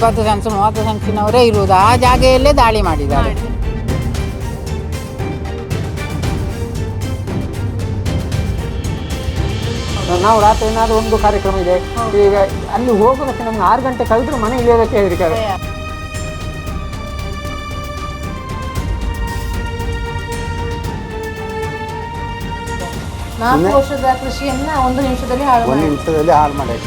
ಇಪ್ಪತ್ತು ಸೆನ್ಸ್ ಮೂವತ್ತು ಸೆನ್ಸಿನವರೇ ಇರುವುದು. ಆ ಜಾಗೆಯಲ್ಲೇ ದಾಳಿ ಮಾಡಿದ್ದಾರೆ. ನಾವು ರಾತ್ರಿ ಏನಾದರೂ ಒಂದು ಕಾರ್ಯಕ್ರಮ ಇದೆ. ಈಗ ಅಲ್ಲಿ ಹೋಗೋದಕ್ಕೆ ನಮ್ಗೆ ಆರು ಗಂಟೆ ಕಳೆದ್ರು ಮನೆ ಇಳಿಯೋದಕ್ಕೆ ಹೇಳಿದ್ರೆ. ನಾಲ್ಕು ವರ್ಷದ ಕೃಷಿಯನ್ನ ಒಂದು ನಿಮಿಷದಲ್ಲಿ ಹಾಳು ಒಂದು ನಿಮಿಷದಲ್ಲಿ ಹಾಳು ಮಾಡಿ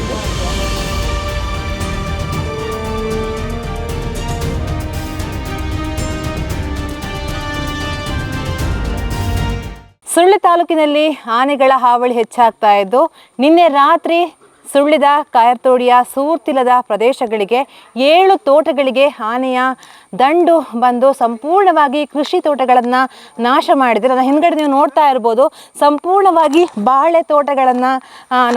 ಸುಳ್ಳು ತಾಲೂಕಿನಲ್ಲಿ ಆನೆಗಳ ಹಾವಳಿ ಹೆಚ್ಚಾಗ್ತಾ ಇದ್ದು ನಿನ್ನೆ ರಾತ್ರಿ ಸುಳ್ಳಿದ ಕಾಯರ್ತೋಡಿಯ ಸೂರ್ತಿಲದ ಪ್ರದೇಶಗಳಿಗೆ ಏಳು ತೋಟಗಳಿಗೆ ಆನೆಯ ದಂಡು ಬಂದು ಸಂಪೂರ್ಣವಾಗಿ ಕೃಷಿ ತೋಟಗಳನ್ನು ನಾಶ ಮಾಡಿದರೆ ನನ್ನ ಹಿಂದ್ಗಡೆ ನೀವು ನೋಡ್ತಾ ಇರ್ಬೋದು, ಸಂಪೂರ್ಣವಾಗಿ ಬಾಳೆ ತೋಟಗಳನ್ನು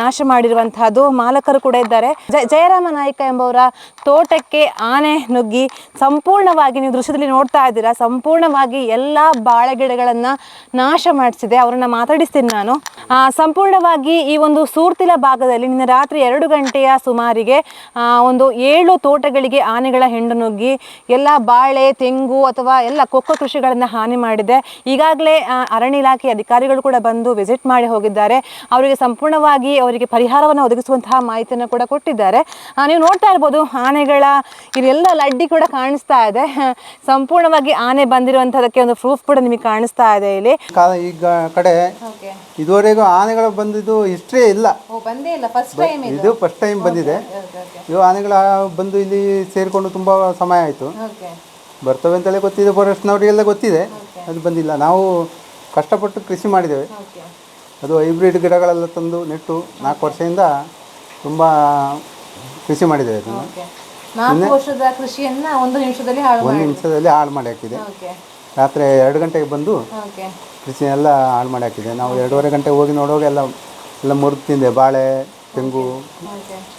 ನಾಶ ಮಾಡಿರುವಂತಹದ್ದು ಮಾಲಕರು ಕೂಡ ಇದ್ದಾರೆ. ಜಯ ಜಯರಾಮ ನಾಯ್ಕ ಎಂಬವರ ತೋಟಕ್ಕೆ ಆನೆ ನುಗ್ಗಿ ಸಂಪೂರ್ಣವಾಗಿ ನೀವು ದೃಶ್ಯದಲ್ಲಿ ನೋಡ್ತಾ ಇದ್ದೀರಾ? ಸಂಪೂರ್ಣವಾಗಿ ಎಲ್ಲ ಬಾಳೆ ಗಿಡಗಳನ್ನು ನಾಶ ಮಾಡಿಸಿದೆ. ಅವರನ್ನು ಮಾತಾಡಿಸ್ತೀನಿ ನಾನು. ಸಂಪೂರ್ಣವಾಗಿ ಈ ಒಂದು ಸೂರ್ತಿಲ ಭಾಗದಲ್ಲಿ ನಿನ್ನೆ ರಾತ್ರಿ ಎರಡು ಗಂಟೆಯ ಸುಮಾರಿಗೆ ಒಂದು ಏಳು ತೋಟಗಳಿಗೆ ಆನೆಗಳ ಹೆಂಡು ನುಗ್ಗಿ ಎಲ್ಲ ಬಾಳೆ ತೆಂಗು ಅಥವಾ ಎಲ್ಲ ಕೊಕ್ಕೋ ಕೃಷಿಗಳನ್ನು ಹಾನಿ ಮಾಡಿದೆ. ಈಗಾಗಲೇ ಅರಣ್ಯ ಇಲಾಖೆ ಅಧಿಕಾರಿಗಳು ಕೂಡ ಬಂದು ವಿಸಿಟ್ ಮಾಡಿ ಹೋಗಿದ್ದಾರೆ. ಅವರಿಗೆ ಸಂಪೂರ್ಣವಾಗಿ ಅವರಿಗೆ ಪರಿಹಾರವನ್ನು ಒದಗಿಸುವಂತಹ ಮಾಹಿತಿಯನ್ನು ಕೂಡ ಕೊಟ್ಟಿದ್ದಾರೆ. ನೀವು ನೋಡ್ತಾ ಇರ್ಬೋದು ಆನೆಗಳ ಇದೆಲ್ಲ ಲಡ್ಡಿ ಕೂಡ ಕಾಣಿಸ್ತಾ ಇದೆ. ಸಂಪೂರ್ಣವಾಗಿ ಆನೆ ಬಂದಿರುವಂಥದ್ದಕ್ಕೆ ಒಂದು ಪ್ರೂಫ್ ಕೂಡ ನಿಮಗೆ ಕಾಣಿಸ್ತಾ ಇದೆ ಇಲ್ಲಿ. ಈಗ ಕಡೆ ಇದುವರೆಗೂ ಆನೆಗಳು ಬಂದಿದ್ದು ಹಿಸ್ಟ್ರಿ ಇಲ್ಲ. ಬಂದೇ ಇಲ್ಲ. ಫಸ್ಟ್ ಟೈಮ್ ಇದು. ಫಸ್ಟ್ ಟೈಮ್ ಬಂದಿದೆ. ಇವು ಆನೆಗಳ ಬಂದು ಇಲ್ಲಿ ಸೇರಿಕೊಂಡು ತುಂಬ ಸಮಯ ಆಯಿತು. ಬರ್ತವೆ ಅಂತಲೇ ಗೊತ್ತಿದೆ ಫಾರೆಸ್ಟ್ನವರಿಗೆಲ್ಲ ಗೊತ್ತಿದೆ. ಅದು ಬಂದಿಲ್ಲ. ನಾವು ಕಷ್ಟಪಟ್ಟು ಕೃಷಿ ಮಾಡಿದ್ದೇವೆ. ಅದು ಹೈಬ್ರಿಡ್ ಗಿಡಗಳೆಲ್ಲ ತಂದು ನೆಟ್ಟು ನಾಲ್ಕು ವರ್ಷದಿಂದ ತುಂಬ ಕೃಷಿ ಮಾಡಿದ್ದೇವೆ ಅದನ್ನು. ನಾಲ್ಕು ವರ್ಷದ ಕೃಷಿಯನ್ನ ಒಂದು ನಿಮಿಷದಲ್ಲಿ ಹಾಳು ಒಂದು ನಿಮಿಷದಲ್ಲಿ ಹಾಳು ಮಾಡಿ ಹಾಕಿದೆ. ರಾತ್ರಿ ಎರಡು ಗಂಟೆಗೆ ಬಂದು ಕೃಷಿ ಎಲ್ಲ ಹಾಳು ಮಾಡಿ ಹಾಕಿದೆ. ನಾವು ಎರಡೂವರೆ ಗಂಟೆ ಹೋಗಿ ನೋಡುವಾಗ ಎಲ್ಲ ಎಲ್ಲ ಮುರಿದು ತಿಂದೆ. ಬಾಳೆ ತೆಂಗು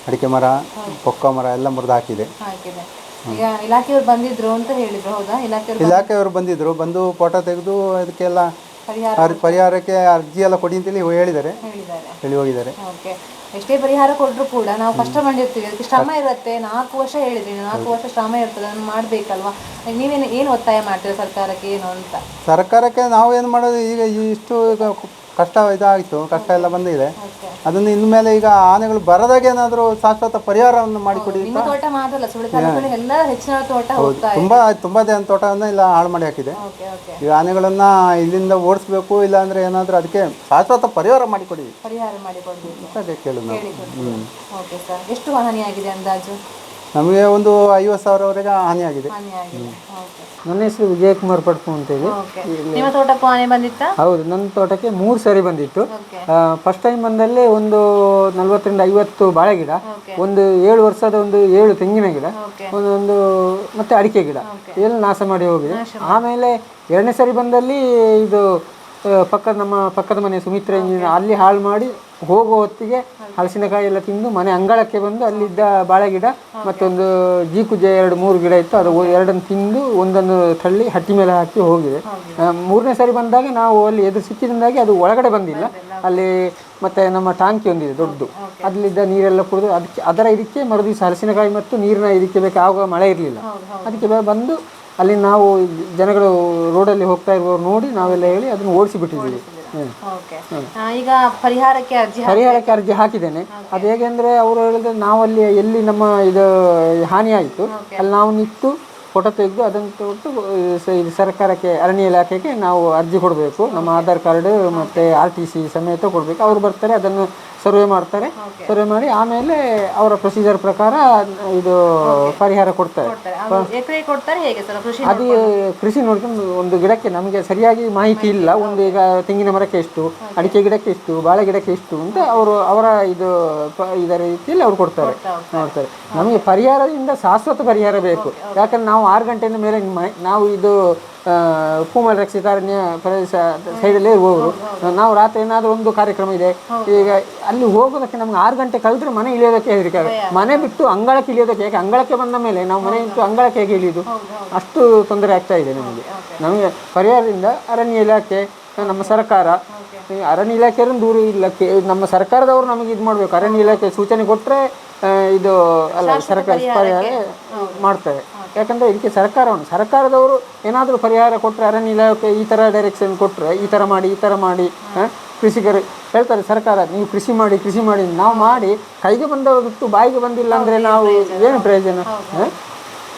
ಅಡಿಕೆ ಮರ ಪೊಕ್ಕ ಮರ ಎಲ್ಲ ಮುರಿದು ಹಾಕಿದೆ. ಹಾಕಿದೆ ಈಗ ಇಲಾಖೆಯವ್ರು ಬಂದಿದ್ರು ಅಂತ ಹೇಳಿದ್ರು ಹೌದಾ? ಇಲಾಖೆಯವ್ರು ಇಲಾಖೆಯವರು ಬಂದಿದ್ರು. ಬಂದು ಫೋಟೋ ತೆಗೆದು ಅದಕ್ಕೆಲ್ಲ ಪರಿಹಾರ ಅರ್- ಪರಿಹಾರಕ್ಕೆ ಅರ್ಜಿ ಎಲ್ಲ ಕೊಡಿ ಅಂತೇಳಿ ಹೇಳಿದ್ದಾರೆ. ಹೇಳಿದ್ದಾರೆ. ಹೇಳಿ ಹೋಗಿದ್ದಾರೆ. ಓಕೆ. ಎಷ್ಟೇ ಪರಿಹಾರ ಕೊಟ್ಟರು ಕೂಡ ನಾವು ಕಷ್ಟ ಮಾಡಿರ್ತೀವಿ. ಅದಕ್ಕೆ ಶ್ರಮ ಇರುತ್ತೆ. ನಾಲ್ಕು ವರ್ಷ ಹೇಳಿದ್ರಿ. ನಾಲ್ಕು ವರ್ಷ ಶ್ರಮ ಇರ್ತದೆ. ಅದನ್ನು ಮಾಡಬೇಕಲ್ವಾ? ನೀವೇನು ಏನು ಒತ್ತಾಯ ಮಾಡ್ತೀರಾ ಸರ್ಕಾರಕ್ಕೆ ಏನು ಅಂತ? ಸರ್ಕಾರಕ್ಕೆ ನಾವು ಏನು ಮಾಡೋದು? ಈಗ ಇಷ್ಟು ಈಗ ಕಷ್ಟ ಇದಾಯಿತು ಕಷ್ಟ ಎಲ್ಲ ಬಂದಿದೆ. ಅದನ್ನು ಅದನ್ನು ಇನ್ಮೇಲೆ ಈಗ ಆನೆಗಳು ಬರದಾಗೆ ಏನಾದರೂ ಶಾಶ್ವತ ಪರಿಹಾರವನ್ನು ಮಾಡಿಕೊಡಿ ನಿಮ್ಮ ತೋಟ ಮಾತ್ರ ಅಲ್ಲ ಸುಳ್ಳು ತಾಲೂಕಲ್ಲಿ ಎಲ್ಲ ಹೆಚ್ಚಿನ ತೋಟ ಹೋಗ್ತಾ ಇದೆ. ತುಂಬ ತುಂಬ ಜನ ತೋಟವನ್ನು ಇಲ್ಲ ಹಾಳು ಮಾಡಿ ಹಾಕಿದೆ. ಓಕೆ ಓಕೆ ಈಗ ಆನೆಗಳನ್ನು ಇಲ್ಲಿಂದ ಓಡಿಸ್ಬೇಕು ಇಲ್ಲಾಂದ್ರೆ ಏನಾದರೂ ಅದಕ್ಕೆ ಶಾಶ್ವತ ಪರಿಹಾರ ಮಾಡಿಕೊಡಿ ಪರಿಹಾರ ಮಾಡಿಕೊಡ್ಬೇಕು ಅಂತ ಅದೇ ಕೇಳೋದು ನಾವು. ಹೇಳಿಕೊಡ್ತೀವಿ ಓಕೆ ಸರ್ ಎಷ್ಟು ಹಾನಿಯಾಗಿದೆ ಅಂದಾಜು? ನಮಗೆ ಒಂದು ಐವತ್ತು ಸಾವಿರವರೆಗೆ ಹಾನಿಯಾಗಿದೆ ಹಾನಿಯಾಗಿದೆ ಓಕೆ. ನನ್ನ ಹೆಸರು ವಿಜಯಕುಮಾರ್ ಪಡ್ಕು ಅಂತೇಳಿ. ಓಕೆ. ನಿಮ್ಮ ತೋಟಕ್ಕೂ ಆನೆ ಬಂದಿತ್ತಾ? ಹೌದು ನನ್ನ ತೋಟಕ್ಕೆ ಮೂರು ಸರಿ ಬಂದಿತ್ತು. ಓಕೆ. ಫಸ್ಟ್ ಟೈಮ್ ಬಂದಲ್ಲಿ ಒಂದು ನಲ್ವತ್ತರಿಂದ ಐವತ್ತು ಬಾಳೆ ಗಿಡ ಒಂದು ಏಳು ವರ್ಷದ ಒಂದು ಏಳು ತೆಂಗಿನ ಗಿಡ ಒಂದೊಂದು ಮತ್ತೆ ಅಡಿಕೆ ಗಿಡ ಎಲ್ಲ ನಾಶ ಮಾಡಿ ಹೋಗಿದೆ. ಆಮೇಲೆ ಎರಡನೇ ಸರಿ ಬಂದಲ್ಲಿ ಇದು ಆ, ಪಕ್ಕದ ನಮ್ಮ ಪಕ್ಕದ ಮನೆ ಸುಮಿತ್ರ ಇಂಜಿನಿಯರ್ ಅಲ್ಲಿ ಹಾಳು ಮಾಡಿ ಹೋಗೋ ಹೊತ್ತಿಗೆ ಹಲಸಿನಕಾಯಿ ಎಲ್ಲ ತಿಂದು ಮನೆ ಅಂಗಳಕ್ಕೆ ಬಂದು ಅಲ್ಲಿದ್ದ ಬಾಳೆ ಗಿಡ ಮತ್ತೊಂದು ಜೀಕುಜ ಎರಡು ಮೂರು ಗಿಡ ಇತ್ತು. ಅದು ಎರಡನ್ನು ತಿಂದು ಒಂದನ್ನು ತಳ್ಳಿ ಹಟ್ಟಿ ಮೇಲೆ ಹಾಕಿ ಹೋಗಿದೆ. ಮೂರನೇ ಸಾರಿ ಬಂದಾಗ ನಾವು ಅಲ್ಲಿ ಎದುರು ಸಿಕ್ಕಿದಿಂದಾಗಿ ಅದು ಒಳಗಡೆ ಬಂದಿಲ್ಲ. ಅಲ್ಲಿ ಮತ್ತೆ ನಮ್ಮ ಟಾಂಕಿ ಒಂದಿದೆ ದೊಡ್ಡದು. ಅಲ್ಲಿದ್ದ ನೀರೆಲ್ಲ ಕುಡಿದು ಅದಕ್ಕೆ ಅದರ ಇದಕ್ಕೆ ಮರುದಿವಸ ಹಲಸಿನಕಾಯಿ ಮತ್ತು ನೀರಿನ ಇದಕ್ಕೆ ಬೇಕು ಆವಾಗ ಮಳೆ ಇರಲಿಲ್ಲ. ಅದಕ್ಕೆ ಬಂದು ಅಲ್ಲಿ ನಾವು ಜನಗಳು ರೋಡಲ್ಲಿ ಹೋಗ್ತಾ ಇರುವವರು ನೋಡಿ ನಾವೆಲ್ಲ ಹೇಳಿ ಅದನ್ನು ಓಡಿಸಿ ಬಿಟ್ಟಿದ್ದೀವಿ ಹ್ಮ್. ಓಕೆ ಈಗ ಪರಿಹಾರಕ್ಕೆ ಅರ್ಜಿ ಪರಿಹಾರಕ್ಕೆ ಅರ್ಜಿ ಹಾಕಿದ್ದೇನೆ. ಅದು ಹೇಗೆ ಅಂದರೆ ಅವರು ಹೇಳಿದ್ರೆ ನಾವಲ್ಲಿ ಎಲ್ಲಿ ನಮ್ಮ ಇದು ಹಾನಿ ಆಯಿತು ಅಲ್ಲಿ ನಾವು ನಿಂತು ಫೋಟೋ ತೆಗೆದು ಅದನ್ನು ತೊಗೊಟ್ಟು ಇದು ಸರ್ಕಾರಕ್ಕೆ ಅರಣ್ಯ ಇಲಾಖೆಗೆ ನಾವು ಅರ್ಜಿ ಕೊಡಬೇಕು. ನಮ್ಮ ಆಧಾರ್ ಕಾರ್ಡ್ ಮತ್ತು ಆರ್ ಟಿ ಸಿ ಸಮೇತ ಕೊಡಬೇಕು. ಅವರು ಬರ್ತಾರೆ ಅದನ್ನು ಸರ್ವೆ ಮಾಡ್ತಾರೆ. ಸರ್ವೆ ಮಾಡಿ ಆಮೇಲೆ ಅವರ ಪ್ರೊಸೀಜರ್ ಪ್ರಕಾರ ಇದು ಪರಿಹಾರ ಕೊಡ್ತಾರೆ. ಅದು ಕೃಷಿ ನೋಡ್ಕೊಂಡು. ಒಂದು ಗಿಡಕ್ಕೆ ನಮಗೆ ಸರಿಯಾಗಿ ಮಾಹಿತಿ ಇಲ್ಲ. ಒಂದು ಈಗ ತೆಂಗಿನ ಮರಕ್ಕೆ ಎಷ್ಟು ಅಡಿಕೆ ಗಿಡಕ್ಕೆ ಎಷ್ಟು ಬಾಳೆ ಗಿಡಕ್ಕೆ ಎಷ್ಟು ಅಂತ ಅವರು ಅವರ ಇದು ಇದರ ರೀತಿಯಲ್ಲಿ ಅವ್ರು ಕೊಡ್ತಾರೆ. ನೋಡ್ತಾರೆ. ನಮಗೆ ಪರಿಹಾರದಿಂದ ಶಾಶ್ವತ ಪರಿಹಾರ ಬೇಕು. ಯಾಕಂದ್ರೆ ನಾವು ಆರು ಗಂಟೆಯಿಂದ ಮೇಲೆ ನಾವು ಇದು ರಕ್ಷಿತ ಅರಣ್ಯ ಪ್ರದೇಶ ಸೈಡಲ್ಲೇ ಇರುವವರು ನಾವು ರಾತ್ರಿ ಏನಾದರೂ ಒಂದು ಕಾರ್ಯಕ್ರಮ ಇದೆ. ಈಗ ಅಲ್ಲಿ ಹೋಗೋದಕ್ಕೆ ನಮ್ಗೆ ಆರು ಗಂಟೆ ಕಳೆದ್ರೆ ಮನೆ ಇಳಿಯೋದಕ್ಕೆ ಹೆದರಿಕೆ ಮನೆ ಬಿಟ್ಟು ಅಂಗಳಕ್ಕೆ ಇಳಿಯೋದಕ್ಕೆ ಯಾಕೆ ಅಂಗಳಕ್ಕೆ ಬಂದ ಮೇಲೆ ನಾವು ಮನೆ ಬಿಟ್ಟು ಅಂಗಳಕ್ಕೆ ಹೇಗೆ ಇಳಿಯೋದು? ಅಷ್ಟು ತೊಂದರೆ ಆಗ್ತಾ ಇದೆ ನಮಗೆ. ನಮಗೆ ಪರಿಹಾರದಿಂದ ಅರಣ್ಯ ಇಲಾಖೆ ನಮ್ಮ ಸರ್ಕಾರ ಈ ಅರಣ್ಯ ಇಲಾಖೆಯನ್ನು ದೂರ ಇಲ್ಲ ನಮ್ಮ ಸರ್ಕಾರದವರು ನಮಗೆ ಇದು ಮಾಡಬೇಕು. ಅರಣ್ಯ ಇಲಾಖೆ ಸೂಚನೆ ಕೊಟ್ಟರೆ ಇದು ಅಲ್ಲ ಸರ್ಕಾರ ಪರಿಹಾರ ಮಾಡ್ತೇವೆ. ಯಾಕಂದರೆ ಇದಕ್ಕೆ ಸರ್ಕಾರವನ್ನು ಸರ್ಕಾರದವರು ಏನಾದರೂ ಪರಿಹಾರ ಕೊಟ್ಟರೆ ಅರಣ್ಯ ಇಲಾಖೆ ಈ ಥರ ಡೈರೆಕ್ಷನ್ ಕೊಟ್ಟರೆ ಈ ಥರ ಮಾಡಿ ಈ ಥರ ಮಾಡಿ ಕೃಷಿಕರು ಹೇಳ್ತಾರೆ ಸರ್ಕಾರ ನೀವು ಕೃಷಿ ಮಾಡಿ ಕೃಷಿ ಮಾಡಿ ನಾವು ಮಾಡಿ ಕೈಗೆ ಬಂದವರು ಬಿಟ್ಟು ಬಾಯಿಗೆ ಬಂದಿಲ್ಲ ಅಂದರೆ ನಾವು ಏನು ಪ್ರಯೋಜನ?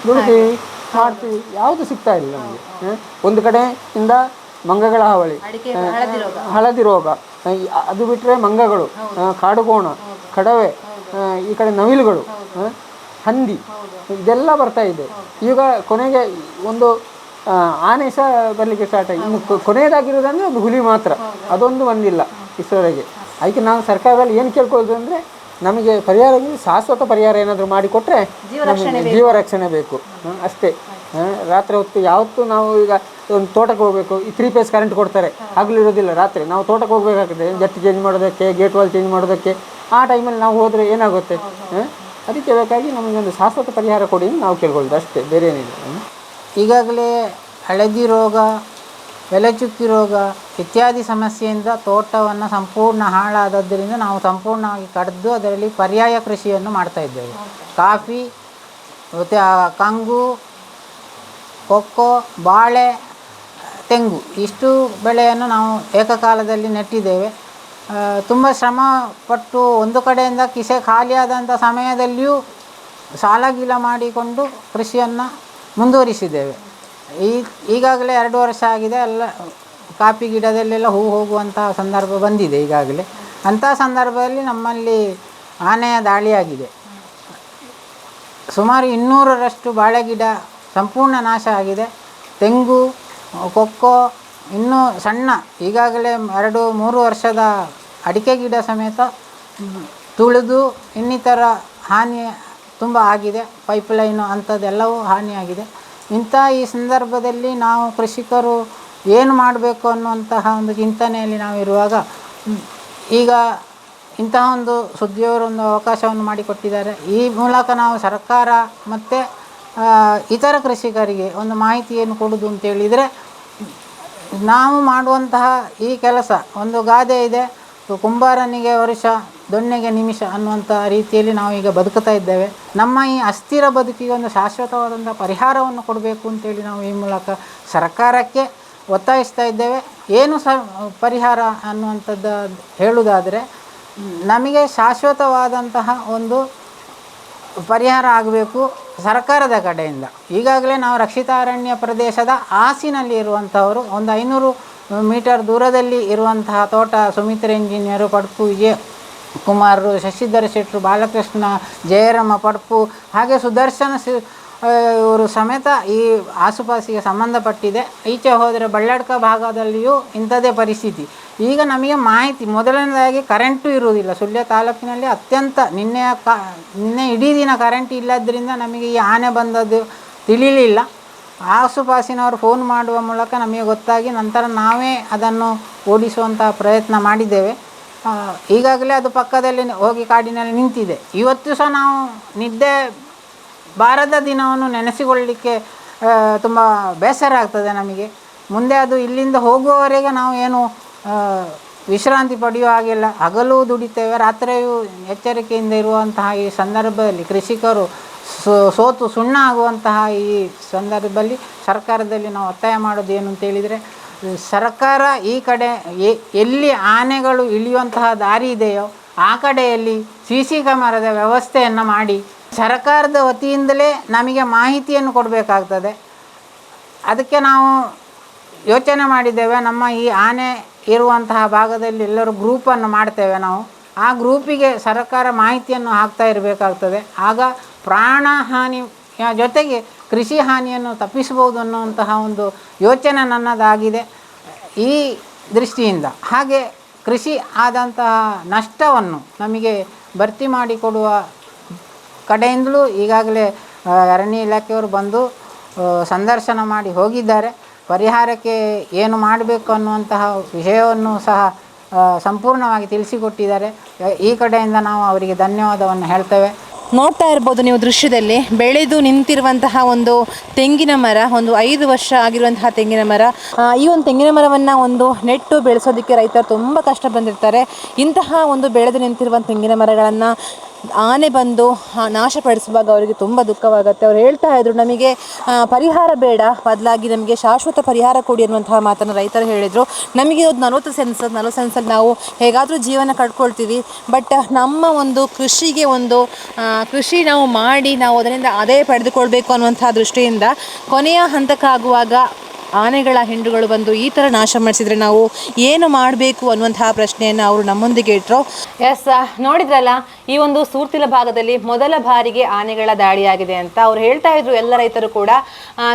ದುಡಿತೀವಿ ಮಾಡ್ತೀವಿ ಯಾವುದು ಸಿಗ್ತಾ ಇಲ್ಲ ನಮಗೆ. ಒಂದು ಕಡೆಯಿಂದ ಮಂಗಗಳ ಹಾವಳಿ ಹಳದಿ ರೋಗ. ಅದು ಬಿಟ್ಟರೆ ಮಂಗಗಳು ಕಾಡುಗೋಣ ಕಡವೆ ಈ ಕಡೆ ನವಿಲುಗಳು ಹಂದಿ. ಇದೆಲ್ಲ ಬರ್ತಾ ಇದೆ. ಈಗ ಕೊನೆಗೆ ಒಂದು ಆನೆ ಸಹ ಬರಲಿಕ್ಕೆ ಸ್ಟಾರ್ಟ್ ಆಗಿ ಇನ್ನು ಕೊನೆಯದಾಗಿರೋದಂದ್ರೆ ಒಂದು ಹುಲಿ ಮಾತ್ರ. ಅದೊಂದು ಬಂದಿಲ್ಲ ಇಷ್ಟರವರೆಗೆ ಅದಕ್ಕೆ ನಾವು ಸರ್ಕಾರದಲ್ಲಿ ಏನು ಕೇಳ್ಕೊಳ್ಳೋದು ಅಂದರೆ ನಮಗೆ ಪರಿಹಾರ ಶಾಶ್ವತ ಪರಿಹಾರ ಏನಾದರೂ ಮಾಡಿಕೊಟ್ರೆ ಜೀವ ರಕ್ಷಣೆ ಬೇಕು. ಅಷ್ಟೇ. ರಾತ್ರಿ ಹೊತ್ತು ಯಾವತ್ತು ನಾವು ಈಗ ಒಂದು ತೋಟಕ್ಕೆ ಹೋಗಬೇಕು. ಈ ತ್ರೀ ಫೇಸ್ ಕರೆಂಟ್ ಕೊಡ್ತಾರೆ. ಹಗಲಿರೋದಿಲ್ಲ ರಾತ್ರಿ. ನಾವು ತೋಟಕ್ಕೆ ಹೋಗಬೇಕಾಗ್ತದೆ. ಜಟ್ ಚೇಂಜ್ ಮಾಡೋದಕ್ಕೆ ಗೇಟ್ ವಾಲ್ ಚೇಂಜ್ ಮಾಡೋದಕ್ಕೆ. ಆ ಟೈಮಲ್ಲಿ ನಾವು ಹೋದರೆ ಏನಾಗುತ್ತೆ? ಅದಕ್ಕೆ ಬೇಕಾಗಿ ನಮಗೊಂದು ಶಾಶ್ವತ ಪರಿಹಾರ ಕೊಡಿ ನಾವು ಕೇಳ್ಕೊಳ್ಳೋದು ಅಷ್ಟೇ, ಬೇರೆ ಏನಿಲ್ಲ? ಈಗಾಗಲೇ ಹಳದಿ ರೋಗ ಎಲೆಚುಕ್ಕಿ ರೋಗ ಇತ್ಯಾದಿ ಸಮಸ್ಯೆಯಿಂದ ತೋಟವನ್ನು ಸಂಪೂರ್ಣ ಹಾಳಾದದ್ದರಿಂದ ನಾವು ಸಂಪೂರ್ಣವಾಗಿ ಕಡಿದು ಅದರಲ್ಲಿ ಪರ್ಯಾಯ ಕೃಷಿಯನ್ನು ಮಾಡ್ತಾ ಇದ್ದೇವೆ. ಕಾಫಿ, ಮತ್ತು ಕಂಗು, ಕೊಕ್ಕೋ, ಬಾಳೆ, ತೆಂಗು ಇಷ್ಟು ಬೆಳೆಯನ್ನು ನಾವು ಏಕಕಾಲದಲ್ಲಿ ನೆಟ್ಟಿದ್ದೇವೆ. ತುಂಬ ಶ್ರಮ ಪಟ್ಟು ಒಂದು ಕಡೆಯಿಂದ ಕಿಸೆ ಖಾಲಿಯಾದಂಥ ಸಮಯದಲ್ಲಿಯೂ ಸಾಲ ಗೀಲ ಮಾಡಿಕೊಂಡು ಕೃಷಿಯನ್ನು ಮುಂದುವರಿಸಿದ್ದೇವೆ. ಈ, ಈಗಾಗಲೇ ಎರಡು ವರ್ಷ ಆಗಿದೆ, ಎಲ್ಲ ಕಾಫಿ ಗಿಡದಲ್ಲೆಲ್ಲ ಹೂ ಹೋಗುವಂಥ ಸಂದರ್ಭ ಬಂದಿದೆ ಈಗಾಗಲೇ. ಅಂಥ ಸಂದರ್ಭದಲ್ಲಿ ನಮ್ಮಲ್ಲಿ ಆನೆಯ ದಾಳಿಯಾಗಿದೆ. ಸುಮಾರು ಇನ್ನೂರರಷ್ಟು ಬಾಳೆ ಗಿಡ ಸಂಪೂರ್ಣ ನಾಶ ಆಗಿದೆ. ತೆಂಗು, ಕೊಕ್ಕೋ ಇನ್ನೂ ಸಣ್ಣ, ಈಗಾಗಲೇ ಎರಡು, ಮೂರು ವರ್ಷದ ಅಡಿಕೆ ಗಿಡ ಸಮೇತ ತುಳಿದು ಇನ್ನಿತರ ಹಾನಿ ತುಂಬ ಆಗಿದೆ. ಪೈಪ್ಲೈನು ಅಂಥದ್ದೆಲ್ಲವೂ ಹಾನಿಯಾಗಿದೆ ಇಂಥ ಈ ಸಂದರ್ಭದಲ್ಲಿ ನಾವು ಕೃಷಿಕರು ಏನು ಮಾಡಬೇಕು ಅನ್ನುವಂತಹ ಒಂದು ಚಿಂತನೆಯಲ್ಲಿ ನಾವು ಇರುವಾಗ, ಈಗ ಇಂತಹ ಒಂದು ಸುದ್ದಿಯವರು ಒಂದು ಅವಕಾಶವನ್ನು ಮಾಡಿಕೊಟ್ಟಿದ್ದಾರೆ. ಈ ಮೂಲಕ ನಾವು ಸರ್ಕಾರ ಮತ್ತು ಇತರ ಕೃಷಿಕರಿಗೆ ಒಂದು ಮಾಹಿತಿಯನ್ನು ಕೊಡೋದು ಅಂತೇಳಿದರೆ ನಾವು ಮಾಡುವಂತಹ ಈ ಕೆಲಸ ಒಂದು ಗಾದೆ ಇದೆ. ಕುಂಬಾರನಿಗೆ ವರ್ಷ, ದೊಣ್ಣೆಗೆ ನಿಮಿಷ ಅನ್ನುವಂಥ ರೀತಿಯಲ್ಲಿ ನಾವು ಈಗ ಬದುಕುತ್ತಾ ಇದ್ದೇವೆ. ನಮ್ಮ ಈ ಅಸ್ಥಿರ ಬದುಕಿಗೆ ಒಂದು ಶಾಶ್ವತವಾದಂಥ ಪರಿಹಾರವನ್ನು ಕೊಡಬೇಕು ಅಂತೇಳಿ ನಾವು ಈ ಮೂಲಕ ಸರ್ಕಾರಕ್ಕೆ ಒತ್ತಾಯಿಸ್ತಾ ಇದ್ದೇವೆ. ಏನು ಸ, ಪರಿಹಾರ ಅನ್ನುವಂಥದ್ದು ಹೇಳುವುದಾದರೆ, ನಮಗೆ ಶಾಶ್ವತವಾದಂತಹ ಒಂದು ಪರಿಹಾರ ಆಗಬೇಕು ಸರ್ಕಾರದ ಕಡೆಯಿಂದ. ಈಗಾಗಲೇ ನಾವು ರಕ್ಷಿತಾರಣ್ಯ ಪ್ರದೇಶದ ಆಸಿನಲ್ಲಿ ಇರುವಂಥವರು ಒಂದು ಐನೂರು ಮೀಟರ್ ದೂರದಲ್ಲಿ ಇರುವಂತಹ ತೋಟ ಸುಮಿತ್ರ ಇಂಜಿನಿಯರು ಪಡ್ಪು ವಿಜಯ ಕುಮಾರರು ಶಶಿಧರ ಶೆಟ್ಟರು ಬಾಲಕೃಷ್ಣ ಜಯರಾಮ ಪಡ್ಪು ಹಾಗೆ ಸುದರ್ಶನ ಸಿ ಇವರು ಸಮೇತ ಈ ಆಸುಪಾಸಿಗೆ ಸಂಬಂಧಪಟ್ಟಿದೆ. ಈಚೆ ಹೋದರೆ ಬಳ್ಳಾಡ್ಕ ಭಾಗದಲ್ಲಿಯೂ ಇಂಥದ್ದೇ ಪರಿಸ್ಥಿತಿ. ಈಗ ನಮಗೆ ಮಾಹಿತಿ, ಮೊದಲನೇದಾಗಿ ಕರೆಂಟು ಇರುವುದಿಲ್ಲ. ಸುಳ್ಯ ತಾಲೂಕಿನಲ್ಲಿ ಅತ್ಯಂತ ನಿನ್ನೆಯ ಕ ನಿನ್ನೆ ಇಡೀ ದಿನ ಕರೆಂಟ್ ಇಲ್ಲದ್ರಿಂದ ನಮಗೆ ಈ ಆನೆ ಬಂದದ್ದು ತಿಳಿಲಿಲ್ಲ. ಆಸುಪಾಸಿನವರು ಫೋನ್ ಮಾಡುವ ಮೂಲಕ ನಮಗೆ ಗೊತ್ತಾಗಿ ನಂತರ ನಾವೇ ಅದನ್ನು ಓಡಿಸುವಂತಹ ಪ್ರಯತ್ನ ಮಾಡಿದ್ದೇವೆ. ಈಗಾಗಲೇ ಅದು ಪಕ್ಕದಲ್ಲಿ ಹೋಗಿ ಕಾಡಿನಲ್ಲಿ ನಿಂತಿದೆ. ಇವತ್ತು ಸಹ ನಾವು ನಿದ್ದೆ ಬಾರದ ದಿನವನ್ನು ನೆನೆಸಿಕೊಳ್ಳಲಿಕ್ಕೆ ತುಂಬ ಬೇಸರ ಆಗ್ತದೆ ನಮಗೆ. ಮುಂದೆ ಅದು ಇಲ್ಲಿಂದ ಹೋಗುವವರೆಗೆ ನಾವು ಏನು ವಿಶ್ರಾಂತಿ ಪಡೆಯುವ ಹಾಗೆಲ್ಲ. ಹಗಲು ದುಡಿತೇವೆ. ರಾತ್ರಿಯೂ ಎಚ್ಚರಿಕೆಯಿಂದ ಇರುವಂತಹ ಈ ಸಂದರ್ಭದಲ್ಲಿ ಕೃಷಿಕರು ಸೋ, ಸೋತು ಸುಣ್ಣ ಆಗುವಂತಹ ಈ ಸಂದರ್ಭದಲ್ಲಿ ಸರ್ಕಾರದಲ್ಲಿ ನಾವು ಒತ್ತಾಯ ಮಾಡೋದು ಏನು ಅಂತ ಹೇಳಿದರೆ, ಸರ್ಕಾರ ಈ ಕಡೆ ಎಲ್ಲಿ ಆನೆಗಳು ಇಳಿಯುವಂತಹ ದಾರಿ ಇದೆಯೋ ಆ ಕಡೆಯಲ್ಲಿ ಸಿ ಸಿ ಕ್ಯಾಮರಾದ ವ್ಯವಸ್ಥೆಯನ್ನು ಮಾಡಿ ಸರ್ಕಾರದ ವತಿಯಿಂದಲೇ ನಮಗೆ ಮಾಹಿತಿಯನ್ನು ಕೊಡಬೇಕಾಗ್ತದೆ. ಅದಕ್ಕೆ ನಾವು ಯೋಚನೆ ಮಾಡಿದ್ದೇವೆ, ನಮ್ಮ ಈ ಆನೆ ಇರುವಂತಹ ಭಾಗದಲ್ಲಿ ಎಲ್ಲರೂ ಗ್ರೂಪನ್ನು ಮಾಡ್ತೇವೆ ನಾವು. ಆ ಗ್ರೂಪಿಗೆ ಸರ್ಕಾರ ಮಾಹಿತಿಯನ್ನು ಹಾಕ್ತಾ ಇರಬೇಕಾಗ್ತದೆ. ಆಗ ಪ್ರಾಣ ಹಾನಿ ಜೊತೆಗೆ ಕೃಷಿ ಹಾನಿಯನ್ನು ತಪ್ಪಿಸಬಹುದು ಅನ್ನುವಂತಹ ಒಂದು ಯೋಚನೆ ನನ್ನದಾಗಿದೆ. ಈ ದೃಷ್ಟಿಯಿಂದ. ಹಾಗೆ ಕೃಷಿ ಆದಂತಹ ನಷ್ಟವನ್ನು ನಮಗೆ ಭರ್ತಿ ಮಾಡಿಕೊಡುವ ಕಡೆಯಿಂದಲೂ ಈಗಾಗಲೇ ಅರಣ್ಯ ಇಲಾಖೆಯವರು ಬಂದು ಸಂದರ್ಶನ ಮಾಡಿ ಹೋಗಿದ್ದಾರೆ. ಪರಿಹಾರಕ್ಕೆ ಏನು ಮಾಡಬೇಕು ಅನ್ನುವಂತಹ ವಿಷಯವನ್ನು ಸಹ ಸಂಪೂರ್ಣವಾಗಿ ತಿಳಿಸಿಕೊಟ್ಟಿದ್ದಾರೆ. ಈ ಕಡೆಯಿಂದ ನಾವು ಅವರಿಗೆ ಧನ್ಯವಾದವನ್ನು ಹೇಳ್ತೇವೆ. ನೋಡ್ತಾ ಇರ್ಬೋದು ನೀವು ದೃಶ್ಯದಲ್ಲಿ, ಬೆಳೆದು ನಿಂತಿರುವಂತಹ ಒಂದು ತೆಂಗಿನ ಮರ, ಒಂದು ಐದು ವರ್ಷ ಆಗಿರುವಂತಹ ತೆಂಗಿನ ಮರ. ಈ ಒಂದು ತೆಂಗಿನ ಮರವನ್ನು ಒಂದು ನೆಟ್ಟು ಬೆಳೆಸೋದಕ್ಕೆ ರೈತರು ತುಂಬ ಕಷ್ಟ ಬಂದಿರ್ತಾರೆ. ಇಂತಹ ಒಂದು ಬೆಳೆದು ನಿಂತಿರುವಂಥ ತೆಂಗಿನ ಮರಗಳನ್ನು ಆನೆ ಬಂದು ನಾಶಪಡಿಸುವಾಗ ಅವರಿಗೆ ತುಂಬ ದುಃಖವಾಗುತ್ತೆ. ಅವ್ರು ಹೇಳ್ತಾ ಇದ್ರು, ನಮಗೆ ಪರಿಹಾರ ಬೇಡ. ಬದಲಾಗಿ ನಮಗೆ ಶಾಶ್ವತ ಪರಿಹಾರ ಕೊಡಿ ಅನ್ನುವಂತಹ ಮಾತನ್ನು ರೈತರು ಹೇಳಿದರು. ನಮಗೆ ಒಂದು ನಲವತ್ತು ಸೆನ್ಸ್, ನಲವತ್ತು ಸೆನ್ಸಲ್ಲಿ ನಾವು ಹೇಗಾದರೂ ಜೀವನ ಕಟ್ಕೊಳ್ತೀವಿ ಬಟ್, ನಮ್ಮ ಒಂದು ಕೃಷಿಗೆ ಒಂದು ಕೃಷಿ ನಾವು ಮಾಡಿ ನಾವು ಅದರಿಂದ ಆದಾಯ ಪಡೆದುಕೊಳ್ಬೇಕು ಅನ್ನುವಂಥ ದೃಷ್ಟಿಯಿಂದ ಕೊನೆಯ ಹಂತಕ್ಕಾಗುವಾಗ ಆನೆಗಳ ಹಿಂಡುಗಳು ಬಂದು ಈ ಥರ ನಾಶ ಮಾಡಿಸಿದ್ರೆ ನಾವು ಏನು ಮಾಡಬೇಕು ಅನ್ನುವಂತಹ ಪ್ರಶ್ನೆಯನ್ನು ಅವರು ನಮ್ಮೊಂದಿಗೆ ಇಟ್ಟರು ಎಸ್ ನೋಡಿದ್ರಲ್ಲ, ಈ ಒಂದು ಸೂರ್ತಿಲ ಭಾಗದಲ್ಲಿ ಮೊದಲ ಬಾರಿಗೆ ಆನೆಗಳ ದಾಳಿಯಾಗಿದೆ ಅಂತ ಅವ್ರು ಹೇಳ್ತಾ ಇದ್ರು ಎಲ್ಲ ರೈತರು ಕೂಡ.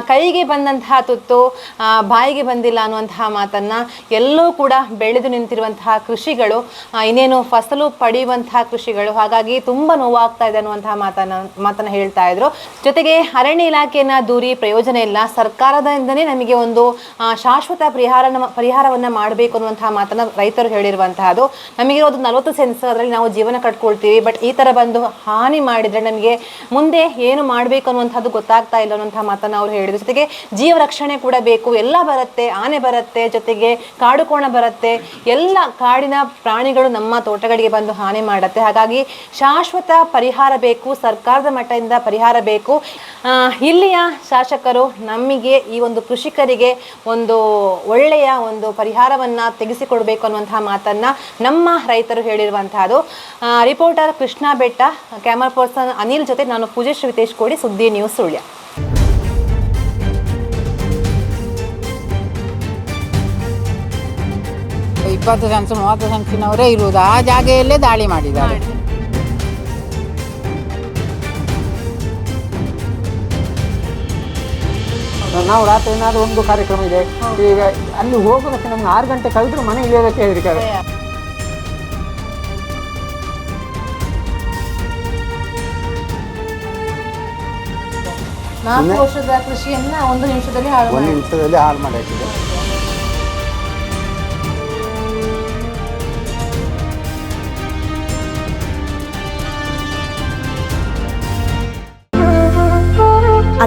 ಕೈಗೆ ಬಂದಂತಹ ತುತ್ತು ಬಾಯಿಗೆ ಬಂದಿಲ್ಲ ಅನ್ನುವಂತಹ ಮಾತನ್ನ ಎಲ್ಲೂ ಕೂಡ ಬೆಳೆದು ನಿಂತಿರುವಂತಹ ಕೃಷಿಗಳು ಇನ್ನೇನು ಫಸಲು ಪಡೆಯುವಂತಹ ಕೃಷಿಗಳು, ಹಾಗಾಗಿ ತುಂಬ ನೋವಾಗ್ತಾ ಇದೆ ಅನ್ನುವಂತಹ ಮಾತನ್ನ ಮಾತನ್ನ ಹೇಳ್ತಾ ಇದ್ರು. ಜೊತೆಗೆ ಅರಣ್ಯ ಇಲಾಖೆಯನ್ನ ದೂರಿ ಪ್ರಯೋಜನ ಇಲ್ಲ. ಸರ್ಕಾರದಿಂದನೇ ನಮಗೆ ಒಂದು ಶಾಶ್ವತ ಪರಿಹಾರ ಪರಿಹಾರವನ್ನ ಮಾಡಬೇಕು ಅನ್ನುವಂತಹ ಮಾತನ್ನು ರೈತರು ಹೇಳಿರುವಂತಹದ್ದು ನಮಗಿರೋದು ನಲವತ್ತು ಸೆನ್ಸ್ ಅದರಲ್ಲಿ ನಾವು ಜೀವನ ಕಟ್ಕೊಳ್ತೀವಿ. ಬಟ್ ಈ ಥರ ಬಂದು ಹಾನಿ ಮಾಡಿದ್ರೆ ನಮಗೆ ಮುಂದೆ ಏನು ಮಾಡಬೇಕು ಅನ್ನುವಂಥದ್ದು ಗೊತ್ತಾಗ್ತಾ ಇಲ್ಲ ಅನ್ನುವಂಥ ಮಾತನ್ನು ಅವರು ಹೇಳಿದ್ರು. ಜೊತೆಗೆ ಜೀವ ರಕ್ಷಣೆ ಕೂಡ ಬೇಕು. ಎಲ್ಲ ಬರುತ್ತೆ, ಆನೆ ಬರುತ್ತೆ, ಜೊತೆಗೆ ಕಾಡುಕೋಣ ಬರುತ್ತೆ. ಎಲ್ಲ ಕಾಡಿನ ಪ್ರಾಣಿಗಳು ನಮ್ಮ ತೋಟಗಳಿಗೆ ಬಂದು ಹಾನಿ ಮಾಡುತ್ತೆ. ಹಾಗಾಗಿ ಶಾಶ್ವತ ಪರಿಹಾರ ಬೇಕು, ಸರ್ಕಾರದ ಮಟ್ಟದಿಂದ ಪರಿಹಾರ ಬೇಕು. ಇಲ್ಲಿಯ ಶಾಸಕರು ನಮಗೆ ಈ ಒಂದು ಕೃಷಿಕರಿಗೆ ಒಂದು ಒಳ್ಳೆಯ ಒಂದು ಪರಿಹಾರವನ್ನು ತೆಗೆಸಿಕೊಡಬೇಕು ಅನ್ನುವಂತಹ ಮಾತನ್ನು ನಮ್ಮ ರೈತರು ಹೇಳಿರುವಂತಹದ್ದು ರಿಪೋರ್ಟರ್ ಕೃಷ್ಣ ಬೆಟ್ಟ ಕ್ಯಾಮರಾ ಪರ್ಸನ್ ಅನಿಲ್ ಜೊತೆ ನಾನು ಪೂಜೆ ಶ್ರೀತೇಶ್ ಕೋಡಿ ಸುದ್ದಿ ನ್ಯೂಸ್ ಸುಳ್ಯ. ಇಪ್ಪತ್ತು ಸೆನ್ಸ್ ಮೂವತ್ತು ಸೆನ್ಸಿನವರೇ ಇರುವುದು. ಆ ಜಾಗೆಯಲ್ಲೇ ದಾಳಿ ಮಾಡಿದ್ದಾರೆ. ನಾವು ರಾತ್ರಿ ಏನಾದ್ರು ಒಂದು ಕಾರ್ಯಕ್ರಮ ಇದೆ ಈಗ ಅಲ್ಲಿ ಹೋಗೋದಕ್ಕೆ ನಮ್ಗೆ ಆರು ಗಂಟೆ ಕಳೆದ್ರು ಮನೆ ಇಳಿಯೋದಕ್ಕೆ ಹೆದರಿಕೆ. ನಾಲ್ಕು ವರ್ಷದ ಕೃಷಿಯನ್ನ ಒಂದು ನಿಮಿಷದಲ್ಲಿ ಹಾಳು ಒಂದು ನಿಮಿಷದಲ್ಲಿ ಹಾಳು ಮಾಡಾಕಿದೆ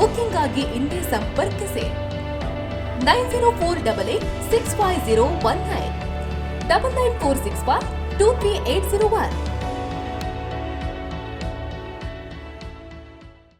Booking ಆಗಿ ಇಂದೇ ಸಂಪರ್ಕಿಸಿ. Nine zero four double eight six five zero one nine. Double nine four six five two three eight zero one.